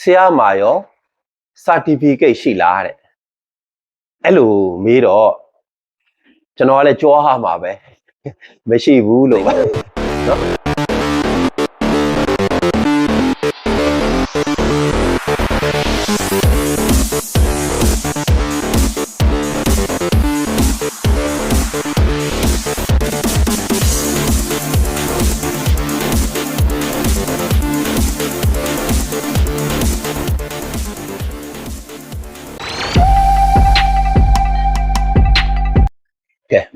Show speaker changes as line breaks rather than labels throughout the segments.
ဆရာမာရော certificate ရှိလားတဲ့အဲ့လိုမေးတော့ကျွန်တော်ကလည်းကြွားဟာမှာပဲမရှိဘူးလို့ပါနော်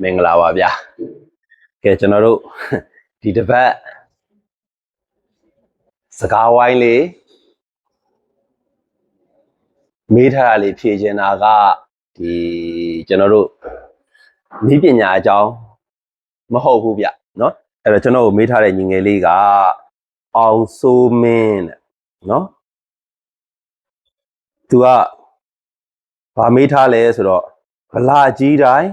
မင်္ဂလာပါဗျာကဲကျွန်တော်တို့ဒီတစ်ပတ်စကားဝိုင်းလေးမေးထားတာလေးဖြေချင်တာကဒီကျွန်တော်တို့ဤပညာအကြောင်းမဟုတ်ဘူးဗျเนาะအဲ့တော့ကျွန်တော်ကိုမေးထားတဲ့ညီငယ်လေးကအောင်စိုးမင်းတဲ့เนาะသူကဗာမေးထားလဲဆိုတော့ဗလာကြီးတိုင်း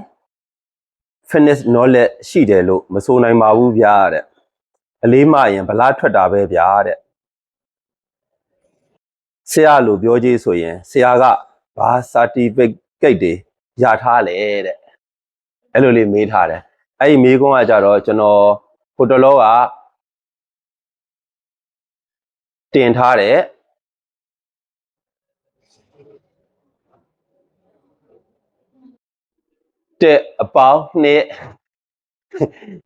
fitness knowledge ရှိတယ်လို့မဆိုနိုင်ပါဘူးဗျာတဲ့အလေးမရင်ဗလားထွက်တာပဲဗျာတဲ့ဆရာလို့ပြောကြည့်ဆိုရင်ဆရာကဘာ certificate တွေရထားလဲတဲ့အဲ့လိုလေးမေးထားတယ်အဲ့ဒီမေးခွန်းကကြတော့ကျွန်တော်ဟိုတလောကတင်ထားတဲ့ တဲ့အပေါင်းနဲ့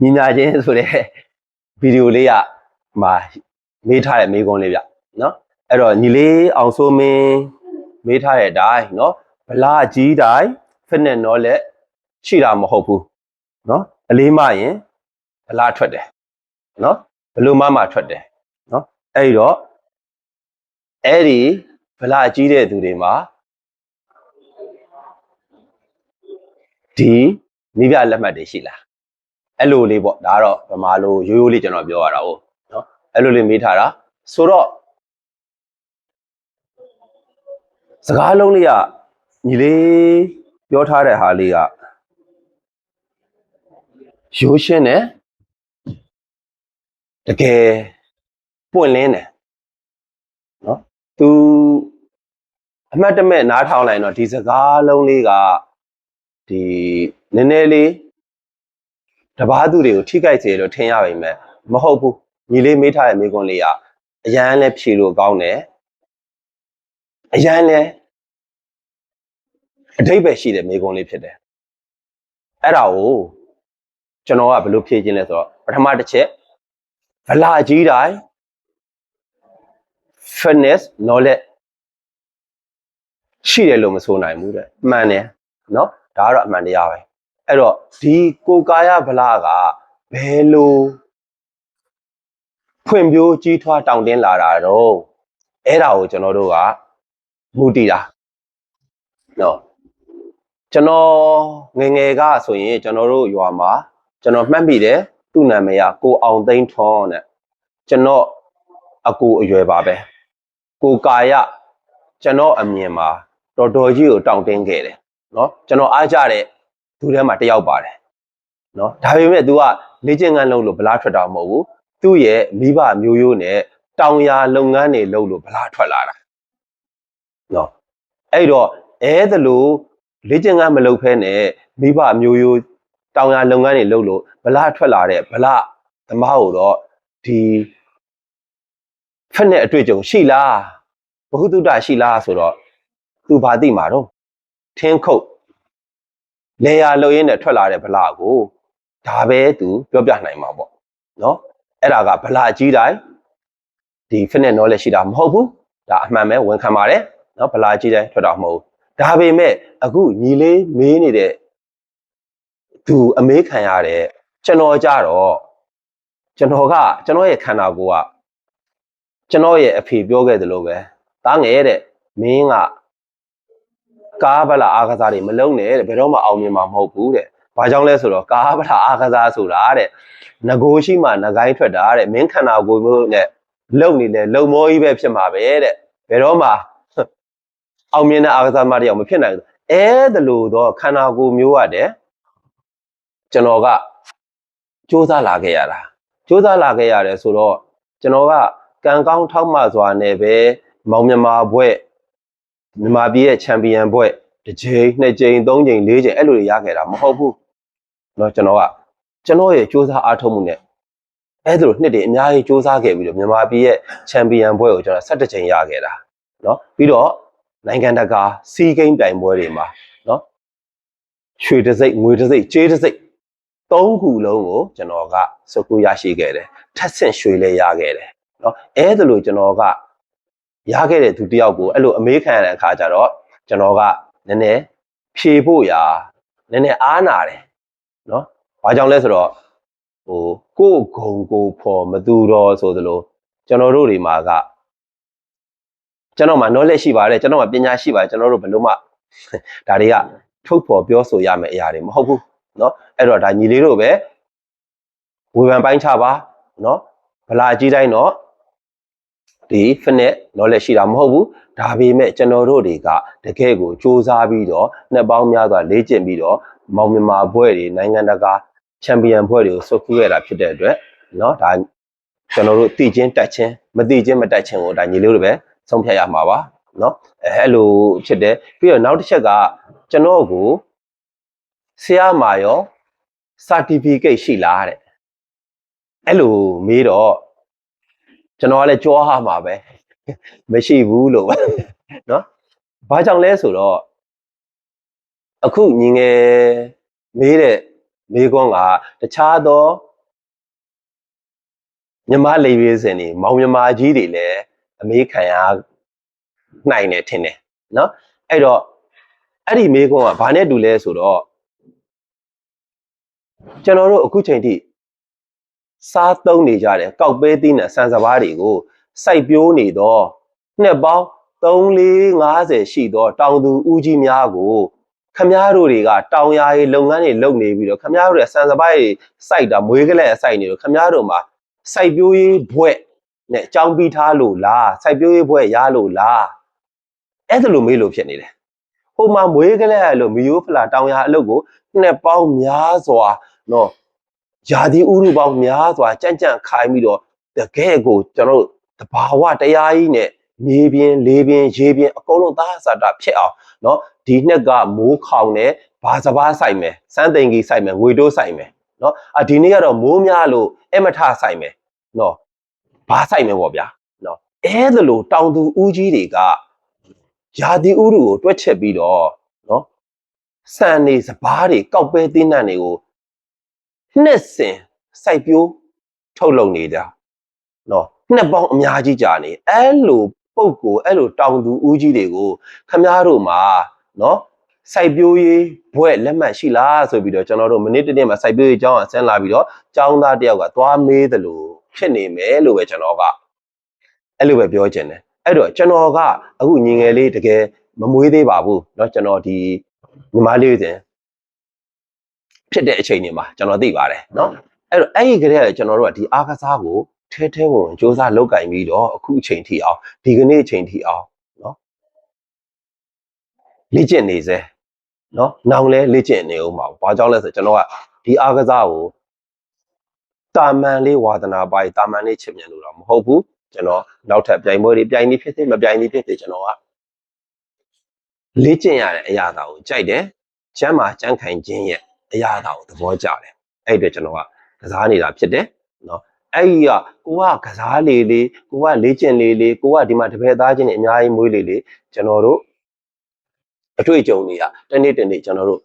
ညီညာချင်းဆိုတဲ့ဗီဒီယိုလေးကမှာမေးထားတဲ့မေးခွန်းလေးဗျနော်အဲ့တော့ညီလေးအောင်စိုးမင်းမေးထားတဲ့အတိုင်းနော်ဗလာကြီးတိုင်းဖိနက်နောလက်ရှိတာမဟုတ်ဘူးနော်အလေးမရင်ဗလာထွက်တယ်နော်ဘလို့မမထွက်တယ်နော်အဲ့တော့အဲ့ဒီဗလာကြီးတဲ့သူတွေမှာ ဒီနိဗျလက်မှတ်တွေရှိလားအဲ့လိုလေးပေါ့ဒါကတော့ဗမာလိုရိုးရိုးလေးကျွန်တော်ပြောရတာဟုတ်နော်အဲ့လိုလေးမေးထားတာဆိုတော့စကားလုံးလေးကညီလေးပြောထားတဲ့ဟာလေးကရိုးရှင်းတယ်တကယ်ပွင့်လင်းတယ်နော် तू အမှတ်တမဲ့နားထောင်လိုက်တော့ဒီစကားလုံးလေးက ဒီနည်းနည်းလေးတပားသူတွေကိုထိခိုက်စေလို့ထင်ရပါမယ်မဟုတ်ဘူးညီလေးမေးထားတဲ့မိကွန်းလေးကအရန်လည်းဖြေလို့ကောင်းတယ်အရန်လည်းအတိတ်ပဲရှိတဲ့မိကွန်းလေးဖြစ်တယ်အဲ့ဒါကိုကျွန်တော်ကဘယ်လိုဖြေခြင်းလဲဆိုတော့ပထမတစ်ချက်ဗလာကြီးတိုင်း fitness knowledge ရှိတယ်လို့မဆိုနိုင်ဘူးတဲ့မှန်တယ်နော် ဒါကတော့အမှန်တရားပဲအဲ့တော့ဒီကိုကာယဗလာကဘယ်လိုဖွံ့ဖြိုးကြီးထွားတောင့်တင်းလာတာတော့အဲ့ဒါကိုကျွန်တော်တို့ကမူတည်တာနော်ကျွန်တော်ငငယ်ကဆိုရင်ကျွန်တော်တို့ရွာမှာကျွန်တော်မှတ်မိတယ်သူ့နာမည်ကကိုအောင်သိန်းထွန်းနဲ့ကျွန်တော်အကိုအရွယ်ပါပဲကိုကာယကျွန်တော်အမြင်မှာတော်တော်ကြီးကိုတောင့်တင်းခဲ့တယ် နော်ကျွန်တော်အားကြတဲ့သူထဲမှာတယောက်ပါတယ်နော်ဒါပေမဲ့ तू ကလေ့ကျင့်ခန်းလုပ်လို့ဗလားထွက်တာမဟုတ်ဘူးသူ့ရဲ့မိဘမျိုးရိုးနဲ့တောင်ယာလုပ်ငန်းတွေလုပ်လို့ဗလားထွက်လာတာနော်အဲ့တော့အဲသလိုလေ့ကျင့်ခန်းမလုပ်ဖဲနဲ့မိဘမျိုးရိုးတောင်ယာလုပ်ငန်းတွေလုပ်လို့ဗလားထွက်လာတဲ့ဗလားသမားကိုတော့ဒီဖက်နဲ့အတွေ့အကြုံရှိလားဘ ഹു တုတရှိလားဆိုတော့ तू ဘာသိမှာတော့ ထင်းခုတ်လေယာလုံရင်းနဲ့ထွက်လာတဲ့ဗလာကိုဒါပဲသူပြောပြနိုင်မှာပေါ့နော်အဲ့ဒါကဗလာကြီးတိုင်းဒီ fitness knowledge ရှိတာမဟုတ်ဘူးဒါအမှန်ပဲဝန်ခံပါတယ်နော်ဗလာကြီးတိုင်းထွက်တာမဟုတ်ဘူးဒါပေမဲ့အခုညီလေးမေးနေတဲ့သူအမေးခံရတဲ့ကျွန်တော်ကြတော့ကျွန်တော်ကကျွန်တော်ရဲ့ခန္ဓာကိုယ်ကကျွန်တော်ရဲ့အဖေပြောခဲ့သလိုပဲတားငယ်တဲ့မင်းက ကားဗလာအားကစားတွေမလုံးနဲ့တဲ့ဘယ်တော့မှအောင်မြင်မှာမဟုတ်ဘူးတဲ့။ဘာကြောင့်လဲဆိုတော့ကားဗလာအားကစားဆိုတာတဲ့ငကိုရှိမှငကိုင်းထွက်တာတဲ့မင်းခန္ဓာကိုယ်မျိုးနဲ့လုံနေတယ်လုံမောကြီးပဲဖြစ်မှာပဲတဲ့။ဘယ်တော့မှအောင်မြင်တဲ့အားကစားမတရားမဖြစ်နိုင်ဘူး။အဲဒါလို့တော့ခန္ဓာကိုယ်မျိုးကတဲ့ကျွန်တော်ကစူးစမ်းလာခဲ့ရတာ။စူးစမ်းလာခဲ့ရတယ်ဆိုတော့ကျွန်တော်ကကံကောင်းထောက်မှစွာနဲ့ပဲမောင်မြန်မာဘွဲ့ မြန်မာပြည်ရဲ့ချန်ပီယံဘွဲ့တစ်ချိန်နှစ်ချိန်သုံးချိန်လေးချိန်အဲ့လိုတွေရခဲ့တာမဟုတ်ဘူးเนาะကျွန်တော်ကကျွန်တော်ရဲ့စူးစမ်းအားထုတ်မှုနဲ့အဲ့ဒါလိုနှစ်တွေအများကြီးစူးစမ်းခဲ့ပြီးတော့မြန်မာပြည်ရဲ့ချန်ပီယံဘွဲ့ကိုကျွန်တော်17ချိန်ရခဲ့တာเนาะပြီးတော့နိုင်ငံတကာစီးကိန်းပြိုင်ပွဲတွေမှာเนาะရွှေတစ်စိတ်ငွေတစ်စိတ်ကြေးတစ်စိတ်သုံးခုလုံးကိုကျွန်တော်ကစုကူရရှိခဲ့တယ်ထက်ဆင့်ရွှေလည်းရခဲ့တယ်เนาะအဲ့ဒါလိုကျွန်တော်က ရခဲ့တဲ့သူတယောက်ကိုအဲ့လိုအမေးခံရတဲ့အခါကျတော့ကျွန်တော်ကနည်းနည်းဖြေဖို့ရာနည်းနည်းအားနာတယ်เนาะဘာကြောင့်လဲဆိုတော့ဟိုကိုယ့်ဂုံကိုယ်ဖော်မသူတော်ဆိုသလိုကျွန်တော်တို့တွေမှာကကျွန်တော်မှာ knowledge ရှိပါတယ်ကျွန်တော်မှာပညာရှိပါတယ်ကျွန်တော်တို့ဘယ်လို့မှဒါတွေကထုတ်ဖော်ပြောဆိုရမယ့်အရာတွေမဟုတ်ဘူးเนาะအဲ့တော့ဒါညီလေးတို့ပဲဝေဖန်ပိုင်းချပါเนาะဗလာကြီးတိုင်းတော့ ဒီ fitness knowledge ရှိတာမဟုတ်ဘူးဒါပေမဲ့ကျွန်တော်တို့တွေကတကယ်ကိုစူးစမ်းပြီးတော့နှစ်ပေါင်းများစွာလေ့ကျင့်ပြီးတော့မောင်မြန်မာဘွဲ့တွေနိုင်ငံတကာချန်ပီယံဘွဲ့တွေကိုစုပ်ကူးရတာဖြစ်တဲ့အတွက်เนาะဒါကျွန်တော်တို့တည်ချင်းတက်ချင်းမတည်ချင်းမတက်ချင်းကိုဒါညီလေးတို့ပဲဆုံးဖြတ်ရမှာပါเนาะအဲအဲ့လိုဖြစ်တယ်ပြီးတော့နောက်တစ်ချက်ကကျွန်တော်ကိုဆရာမာရော certificate ရှိလားတဲ့အဲ့လိုမေးတော့ ကျွန်တော်ကလည်းကြောဟာမှာပဲမရှိဘူးလို့ပဲเนาะဘာကြောင့်လဲဆိုတော့အခုညီငယ်မေးတဲ့မေးခွန်းကတခြားသောမြမလေးရေးစင်နေမောင်မြမကြီးတွေလည်းအမေးခံရနိုင်တယ်ထင်တယ်เนาะအဲ့တော့အဲ့ဒီမေးခွန်းကဘာနဲ့တူလဲဆိုတော့ကျွန်တော်တို့အခုချိန်ထိ စားသုံးနေကြတယ်ကောက်ပဲသီးနဲ့ဆန်စပါးတွေကိုစိုက်ပျိုးနေတော့နှစ်ပေါင်း3-4-50ရှိသောတောင်သူဦးကြီးများကိုခမားတို့တွေကတောင်ယာရေးလုပ်ငန်းတွေလုပ်နေပြီးတော့ခမားတို့ရဲ့ဆန်စပါးတွေစိုက်တာမွေးကလေးစိုက်နေတော့ခမားတို့မှာစိုက်ပျိုးရေးဘွဲ့နဲ့အကြောင်းပြီးထားလို့လားစိုက်ပျိုးရေးဘွဲ့ရလို့လားအဲ့ဒါလိုမေးလို့ဖြစ်နေတယ်ဟိုမှာမွေးကလေးလို့မီယိုဖလာတောင်ယာအလုပ်ကိုနှစ်ပေါင်းများစွာနော် ယာဒီဥရုပေါင်းများစွာကြံ့ကြံ့ခိုင်းပြီးတော့တကယ်ကိုကျွန်တော်တို့တဘာဝတရားကြီးနဲ့မြေပြင်လေပြင်ရေပြင်အကုန်လုံးသာစာတာဖြစ်အောင်เนาะဒီနှစ်ကမိုးခေါင်နဲ့ဘာစဘာဆိုင်မယ်စမ်းသိန်ကြီးဆိုင်မယ်ငွေတိုးဆိုင်မယ်เนาะအဒီနေ့ကတော့မိုးများလို့အမထဆိုင်မယ်เนาะဘာဆိုင်မယ်ပေါ့ဗျာเนาะအဲဒါလို့တောင်သူဦးကြီးတွေကယာဒီဥရုကိုတွက်ချက်ပြီးတော့เนาะစံနေစဘာတွေကောက်ပဲတင်းနှံ့တွေကို နှစ်စဉ်စိုက်ပျိုးထုတ်လုပ်နေတာနော်နှစ်ပေါင်းအများကြီးကြာနေအဲ့လိုပုံကိုအဲ့လိုတောင်သူဦးကြီးတွေကိုခမားတို့မှာနော်စိုက်ပျိုးရေးဘွဲ့လက်မှတ်ရှိလားဆိုပြီးတော့ကျွန်တော်တို့မိနစ်တစ်နေ့မှာစိုက်ပျိုးရေးအကြောင်းအဆင်းလာပြီးတော့ចောင်းသားတယောက်ကသွားမေးတယ်လို့ဖြစ်နေမယ်လို့ပဲကျွန်တော်ကအဲ့လိုပဲပြောချင်တယ်အဲ့တော့ကျွန်တော်ကအခုညီငယ်လေးတကယ်မမွေးသေးပါဘူးเนาะကျွန်တော်ဒီညီမလေးစဉ် ဖြစ်တဲ့အချိန်တွေမှာကျွန်တော်သိပါတယ်နော်အဲ့တော့အဲ့ဒီကလေးကကျွန်တော်တို့ကဒီအားကစားကိုထဲထဲဝင်စ조사လောက်ကင်ပြီးတော့အခုအချိန်ထိအောင်ဒီကနေ့အချိန်ထိအောင်နော်လေ့ကျင့်နေစေနော်နောင်လဲလေ့ကျင့်နေအောင်ပါဘာကြောင့်လဲဆိုကျွန်တော်ကဒီအားကစားကိုတာမန်လေးဝါသနာပါတာမန်လေးချင်မြန်လို့တော့မဟုတ်ဘူးကျွန်တော်နောက်ထပ်ပြိုင်ပွဲတွေပြိုင်နေဖြစ်စေမပြိုင်နေဖြစ်စေကျွန်တော်ကလေ့ကျင့်ရတဲ့အရာတွေကိုကြိုက်တယ်ကျမ်းမာကြမ်းခိုင်ခြင်းရဲ့ အရာသာကိုသဘောကျတယ်အဲ့အတွက်ကျွန်တော်ကကစားနေတာဖြစ်တယ်နော်အဲ့ဒီကကိုကကစားလေလေကိုကလေ့ကျင့်လေလေကိုကဒီမှာတပည့်သားချင်းတွေအများကြီးမွေးလေလေကျွန်တော်တို့အတွေ့အကြုံတွေကတနေ့တနေ့ကျွန်တော်တို့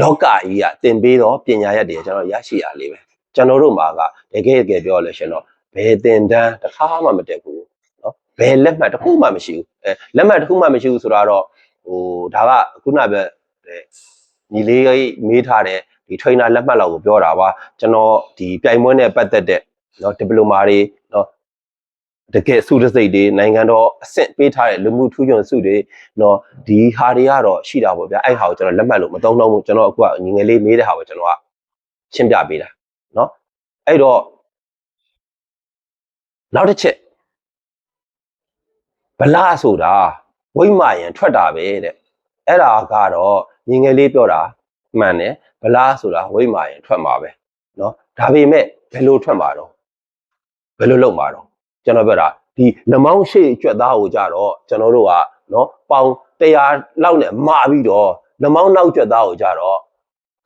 လောကကြီးကသင်ပေးတော့ပညာရက်တွေကျွန်တော်ရရှိရလေးပဲကျွန်တော်တို့မှာကတကယ်တကယ်ပြောလို့ရှင်တော့ဘယ်သင်တန်းတစ်ခါမှမတက်ဘူးနော်ဘယ်လက်မှတ်တစ်ခုမှမရှိဘူးအဲလက်မှတ်တစ်ခုမှမရှိဘူးဆိုတော့ဟိုဒါကခုနက ညီလေးမေးထားတဲ့ဒီ trainer လက်မှတ်လောက်ကိုပြောတာပါကျွန်တော်ဒီပြိုင်ပွဲနဲ့ပတ်သက်တဲ့เนาะဒီပလိုမာတွေเนาะတကယ်စုတစိတ်တွေနိုင်ငံတော်အဆင့်ပေးထားတဲ့လူမှုထူးချွန်စုတွေเนาะဒီဟာတွေကတော့ရှိတာပေါ့ဗျာအဲ့ဟာကိုကျွန်တော်လက်မှတ်လို့မသုံးတော့ဘူးကျွန်တော်အခုကငငယ်လေးမေးတဲ့ဟာကိုကျွန်တော်ကရှင်းပြပေးတာเนาะအဲ့တော့နောက်တစ်ချက်ဗလာဆိုတာဝိမာယံထွက်တာပဲတဲ့ အဲ့ဒါကတော့ငငယ်လေးပြောတာမှန်တယ်ဗလားဆိုတာဝိမာရင်ထွက်မှာပဲเนาะဒါပေမဲ့ဘယ်လိုထွက်မှာတော့ဘယ်လိုလုပ်မှာတော့ကျွန်တော်ပြောတာ ဒီလမောင်းရှေ့ကြွက်သားကိုကြတော့ကျွန်တော်တို့ကနော်ပေါင်100လောက်နဲ့မပြီးတော့လမောင်းနောက်ကြွက်သားကိုကြတော့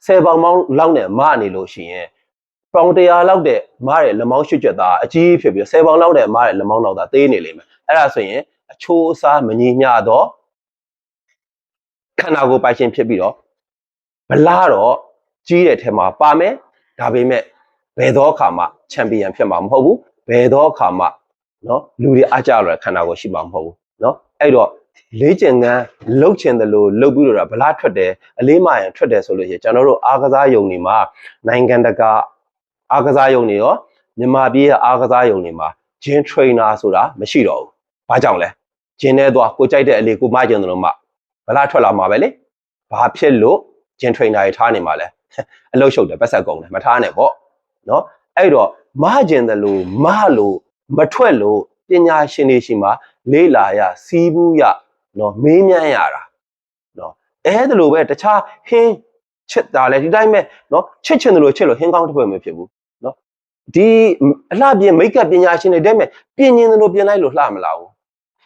10ပေါင်မောင်းလောက်နဲ့မနေလို့ရှိရင်ပေါင်100လောက်တဲ့မတဲ့လမောင်းရှေ့ကြွက်သားအကြီးဖြစ်ပြီး10ပေါင်လောက်တဲ့မတဲ့လမောင်းနောက်သားသေးနေလိမ့်မယ်အဲ့ဒါဆိုရင်အချိုးအစားမညီမျှတော့ ခန္ဓာကိုယ်ပိုင်ရှင်ဖြစ်ပြီးတော့ဗလားတော့ကြီးတဲ့ထဲမှာပါမယ်ဒါပေမဲ့ဘယ်တော့အခါမှချန်ပီယံဖြစ်မှာမဟုတ်ဘူးဘယ်တော့အခါမှနော်လူတွေအားကြရတဲ့ခန္ဓာကိုယ်ရှိမှာမဟုတ်ဘူးနော်အဲ့တော့လေးကျင်ကန်းလှုပ်ချင်တယ်လို့လှုပ်ပြီးတော့ဗလားထွက်တယ်အလေးမရင်ထွက်တယ်ဆိုလို့ရှိရင်ကျွန်တော်တို့အားကစားယုံတွေမှာနိုင်ငံတကာအားကစားယုံတွေရောမြန်မာပြည်ရဲ့အားကစားယုံတွေမှာဂျင်း trainer ဆိုတာမရှိတော့ဘူး။ဘာကြောင့်လဲ။ဂျင်းထဲသွားကိုကြိုက်တဲ့အလေးကိုမကျင်တယ်လို့မှ ဗလားထွက်လာမှာပဲလေ။ဘာဖြစ်လို့ဂျင်း trainer တွေထားနေမှာလဲ။အလုတ်ရှုပ်တယ်ပတ်ဆက်ကုန်တယ်မထားနဲ့ပေါ့။နော်အဲ့တော့မကျင်တယ်လို့မလို့မထွက်လို့ပညာရှင်တွေရှိမှလေးလာရစီးဘူးရနော်မေးမြန်းရတာနော်အဲ့ဒါလိုပဲတခြားဟင်းချစ်တာလဲဒီတိုင်းပဲနော်ချစ်ချင်တယ်လို့ချစ်လို့ဟင်းကောင်းတစ်ဖွဲ့မဖြစ်ဘူးနော်ဒီအလှပြင်မိတ်ကပ်ပညာရှင်တွေတဲ့မဲ့ပြင်ရင်တယ်လို့ပြင်လိုက်လို့လှမလာဘူး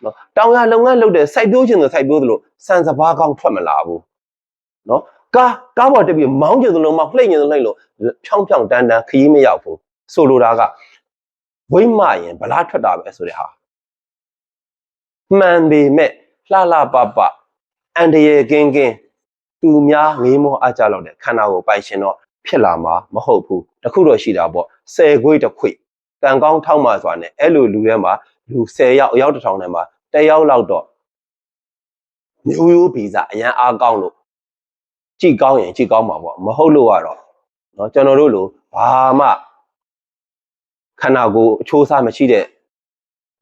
နော်တောင်ရလုပ်ငန်းလုပ်တဲ့စိုက်ပျိုးခြင်းဆိုစိုက်ပျိုးတယ်လို့စံစဘာကောင်းထွက်မလာဘူးနော်ကားကားပေါ်တက်ပြီးမောင်းကျင်တယ်လို့မောင်းလှိမ့်ကျင်တယ်လို့လှိမ့်လို့ဖြောင်းဖြောင်းတန်းတန်းခရီးမရောက်ဘူးဆိုလိုတာကဝိမ့်မရင်ဗလားထွက်တာပဲဆိုတဲ့ဟာမှန်ပေမဲ့လှလှပပအန်တရေကင်းကင်းသူများငေးမောအားကြလောက်တဲ့ခန္ဓာကိုယ်ပိုင်ရှင်တော့ဖြစ်လာမှာမဟုတ်ဘူးတခုတော့ရှိတာပေါ့ဆယ်ခွေးတစ်ခွေတန်ကောင်းထောက်မှစွာနဲ့အဲ့လိုလူထဲမှာ လူ10ယောက်အယောက်တစ်ထောင်ထဲမှာ10ယောက်လောက်တော့မျိုးရိုးဗီဇအရန်အားကောင်းလို့ကြည့်ကောင်းရင်ကြည့်ကောင်းမှာပေါ့မဟုတ်လို့ကတော့เนาะကျွန်တော်တို့လိုဘာမှခန္ဓာကိုယ်အချိုးအစားမရှိတဲ့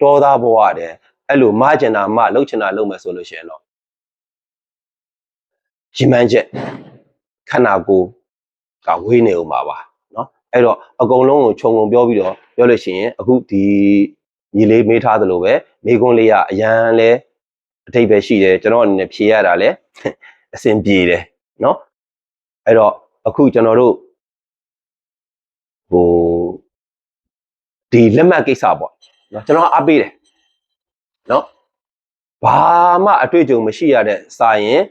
တောသားဘဝတဲ့အဲ့လိုမကျင်တာမလှုပ်ချင်တာလှုပ်မယ်ဆိုလို့ရှိရင်တော့ရီမန်းချက်ခန္ဓာကိုယ်ကဝေးနေဦးမှာပါเนาะအဲ့တော့အကုန်လုံးကိုခြုံငုံပြောပြီးတော့ပြောလို့ရှိရင်အခုဒီ ညီလေးမေးထားသလိုပဲမိကွန်းလေးကအရန်လဲအထိပ္ပယ်ရှိတယ်ကျွန်တော်အနေနဲ့ဖြေရတာလဲအဆင်ပြေတယ်เนาะအဲ့တော့အခုကျွန်တော်တို့ဟိုဒီလက်မှတ်ကိစ္စပေါ့เนาะကျွန်တော်အားပေးတယ်เนาะဘာမှအတွေ့အကြုံမရှိရတဲ့စာရင်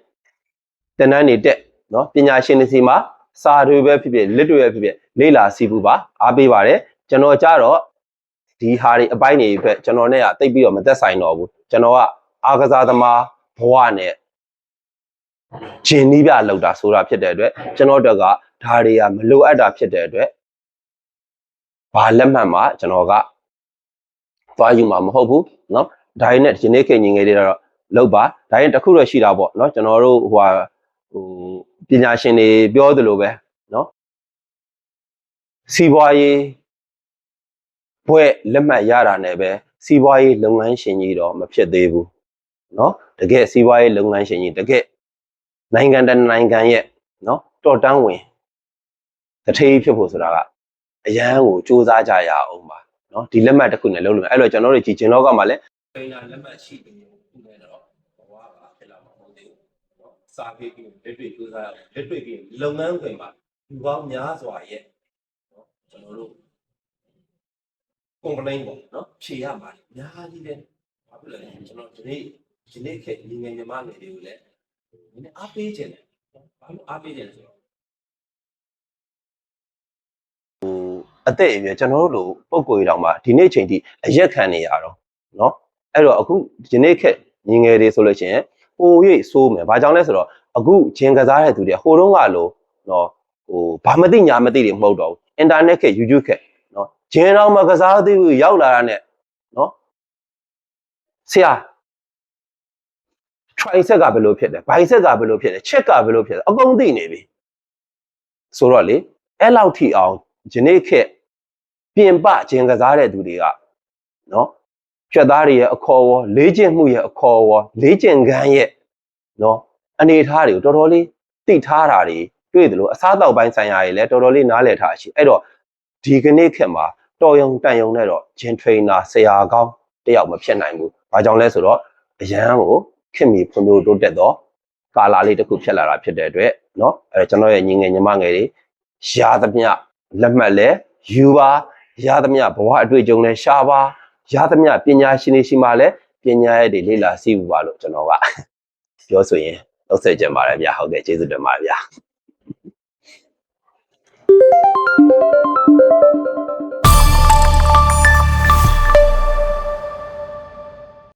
တန်းတန်းနေတက်เนาะပညာရှင်တွေစီမှာစာတွေပဲဖြစ်ဖြစ်လက်တွေပဲဖြစ်ဖြစ်လေ့လာစီးပူပါအားပေးပါတယ်ကျွန်တော်ကြတော့ ဒီဟာတွေအပိုင်းတွေပဲကျွန်တော်နဲ့ကတိတ်ပြီးတော့မသက်ဆိုင်တော့ဘူးကျွန်တော်ကအားကစားသမားဘဝနဲ့ဂျင်းနီးပြလောက်တာဆိုတာဖြစ်တဲ့အတွက်ကျွန်တော်တို့ကဒါတွေကမလိုအပ်တာဖြစ်တဲ့အတွက်ဘာလက်မှတ်မှကျွန်တော်ကသွားယူမှာမဟုတ်ဘူးเนาะဒါရင်းနဲ့ဒီနေ့ခေတ်ညီငယ်တွေတော့လောက်ပါဒါရင်တစ်ခုတော့ရှိတာပေါ့เนาะကျွန်တော်တို့ဟိုဟာဟိုပညာရှင်တွေပြောသလိုပဲเนาะစီးပွားရေး ဘွဲ့လက်မှတ်ရတာနဲ့ပဲစီးပွားရေးလုပ်ငန်းရှင်ကြီးတော့မဖြစ်သေးဘူးเนาะတကယ်စီးပွားရေးလုပ်ငန်းရှင်ကြီးတကယ်နိုင်ငံတကာနိုင်ငံရဲ့เนาะတော်တန်းဝင်တထေးဖြစ်ဖို့ဆိုတာကအရန်ကိုစူးစမ်းကြရအောင်ပါเนาะဒီလက်မှတ်တစ်ခုနဲ့လုံးလို့အဲ့တော့ကျွန်တော်တို့ကြည်ကျင်လောကမှာလည်းပိန်နာလက်မှတ်ရှိတယ်ခုနဲ့တော့ဘဝကဖြစ်လာမှာမဟုတ်သေးဘူးเนาะစာပေပြီးလက်တွေ့စူးစမ်းရအောင်လက်တွေ့ပြီးလုပ်ငန်းခွင်မှာလူပေါင်းများစွာရဲ့เนาะကျွန်တော်တို့ complain ပေါ့နော်ဖြေရပါတယ်အများကြီးပဲဘာဖြစ်လဲကျွန်တော်ဒီနေ့ဒီနေ့ခေတ်ညီငယ်ညီမငယ်တွေကိုလည်းနည်းနည်းအားပေးခြင်းတယ်ဘာလို့အားပေးခြင်းလဲဆိုတော့ဟိုအသက်အရွယ်ကျွန်တော်တို့လိုပုံကိုယ်တောင်မှဒီနေ့ချိန်ထိအရက်ခံနေရတော့နော်အဲ့တော့အခုဒီနေ့ခေတ်ညီငယ်တွေဆိုလို့ရှိရင်ဟို၍ဆိုးမယ်ဘာကြောင့်လဲဆိုတော့အခုချင်းကစားတဲ့သူတွေဟိုတုန်းကလိုနော်ဟိုဘာမသိညာမသိတွေမဟုတ်တော့ဘူး internet ခေတ် YouTube ခေတ် ဂျင်းတော်မကစားသေးဘူးရောက်လာတာနဲ့နော်ဆရာ tricep ကဘယ်လိုဖြစ်လဲ bicep ကဘယ်လိုဖြစ်လဲ chest ကဘယ်လိုဖြစ်လဲအကုန်သိနေပြီဆိုတော့လေအဲ့လောက်ထိအောင်ဒီနေ့ခေတ်ပြင်ပဂျင်းကစားတဲ့သူတွေကနော်ဖြတ်သားတွေရဲ့အခေါ်ဝေါ်လေးကျင့်မှုရဲ့အခေါ်ဝေါ်လေးကျင့်ခန်းရဲ့နော်အနေထားတွေကိုတော်တော်လေးသိထားတာတွေတွေ့တယ်လို့အစားအသောက်ပိုင်းဆိုင်ရာတွေလည်းတော်တော်လေးနားလည်ထားရှိအဲ့တော့ဒီကနေ့ခေတ်မှာ တော်ယုံတန်ယုံနဲ့တော့ဂျင်ထရိနာဆရာကောင်းတယောက်မဖြစ်နိုင်ဘူး။ဘာကြောင့်လဲဆိုတော့အရန်ကိုခင်မီဖွံ့ဖြိုးတိုးတက်တော့ကာလာလေးတစ်ခုဖြစ်လာတာဖြစ်တဲ့အတွက်เนาะအဲကျွန်တော်ရဲ့ညီငယ်ညီမငယ်တွေရာသမျှလက်မှတ်လဲယူပါရာသမျှဘဝအတွေ့အကြုံလဲရှားပါရာသမျှပညာရှင်တွေရှိမှလဲပညာရည်တွေလေ့လာစီးပူပါလို့ကျွန်တော်ကပြောဆိုရင်လောက်ဆက်ကြပါတယ်ဗျာဟုတ်ကဲ့ကျေးဇူးတင်ပါတယ်ဗျာ